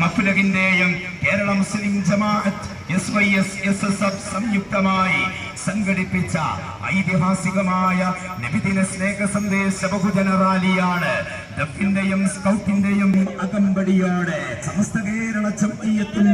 മഫ്ലഗിന്റെയും Kerala Muslim Jamaath S Y S S S F സംയുക്തമായി സംഘടിപ്പിച്ച ഐതിഹാസികമായ നബിദിന സ്നേഹ സന്ദേശ ബഹുജന റാലിയാണ് ദഫിന്റെയും സ്കൗട്ടിന്റെയും അകമ്പടിയോടെ സമസ്ത കേരള ജംഇയ്യത്തുൽ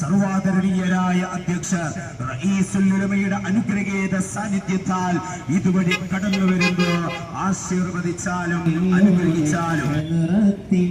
സർവാദരണീയരായ അധ്യക്ഷ റഈസുൽ ഉലമയുടെ അനുഗ്രഹീത സാന്നിധ്യത്താൽ ഇതുവഴി കടന്നു വരുമ്പോ ആശീർവദിച്ചാലും അനുഗ്രഹിച്ചാലും ഹലറത്തിൽ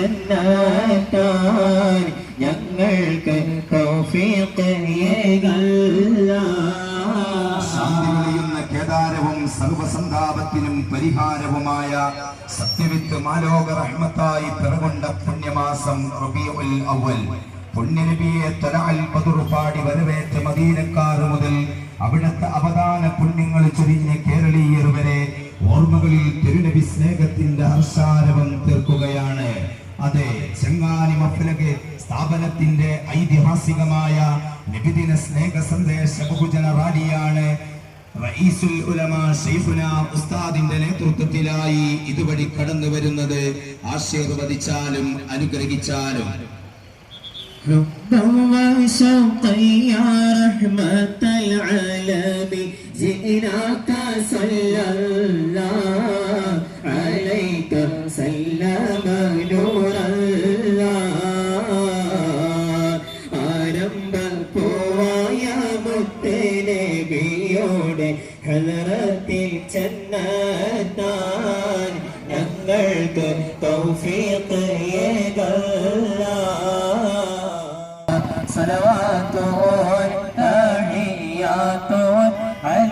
ചെന്നാൻ ഞങ്ങൾക്ക് ശാന്തി വിളിയുന്ന കേദാരവും സർവസന്താപത്തിനും പരിഹാരവുമായ സത്യവിത്ത് മാലോക റഹ്മത്തായി പിറകൊണ്ട പുണ്യമാസം റബീഉൽ അവൽ പുണ്യനബിയെ തലഅൽ ബദർ പാടി വരവേറ്റ മദീനക്കാർ മുതൽ അവിടുത്തെ അവദാന പുണ്യങ്ങൾ ചൊരിഞ്ഞ കേരളീയർ വരെ ഓർമ്മകളിൽ തിരുനബി സ്നേഹത്തിന്റെ ഹർഷാരവം തീർക്കുകയാണ്. അതെ ചെങ്ങാനി മഫ്ലഗ് സ്ഥാപനത്തിന്റെ ഐതിഹാസികമായ നബിദിന സ്നേഹ സന്ദേശ ബഹുജന റാലിയാണ് റഈസുൽ ഉലമ ഷെയ്ഖുന ഉസ്താദിന്റെ നേതൃത്വത്തിലായി ഇതുവഴി കടന്നു വരുന്നത് ആശീർവദിച്ചാലും അനുഗ്രഹിച്ചാലും حبا وشوقا يا رحمة العالمين جئناك صلى الله നബിയുടെ ഹലറത്തിൽ ചെന്നെത്താൻ ഞങ്ങൾക്ക് തൗഫീഖ് ഏകല്ല സലവാത്തോൻ തഹിയാത്തോൻ അൽ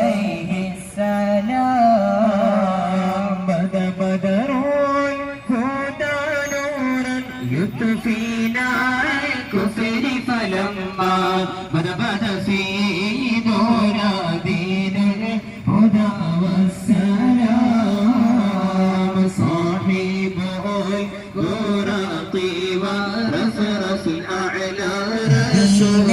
الطيبة نصرة الأعلى رسول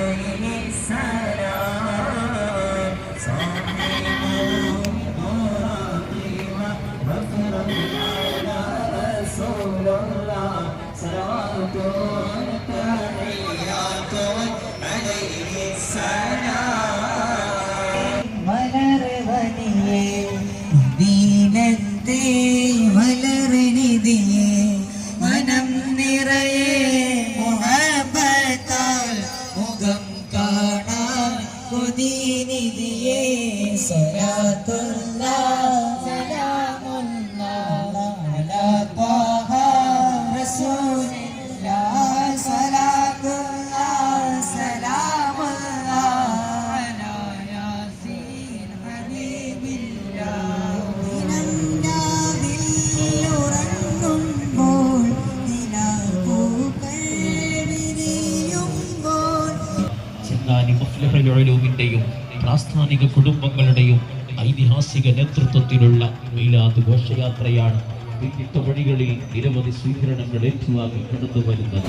na na na na കാണാൻ കൊതിനിധിയേ സലാത്തുള്ള ചെങ്ങാനി മുഫ്ലഹുലുവിന്റെയും പ്രാസ്ഥാനിക കുടുംബങ്ങളുടെയും ഐതിഹാസിക നേതൃത്വത്തിലുള്ള മീലാദ് ഘോഷയാത്രയാണ് വിവിധ വഴികളിൽ നിരവധി സ്വീകരണങ്ങൾ ഏറ്റുവാങ്ങി കടന്നു വരുന്നത്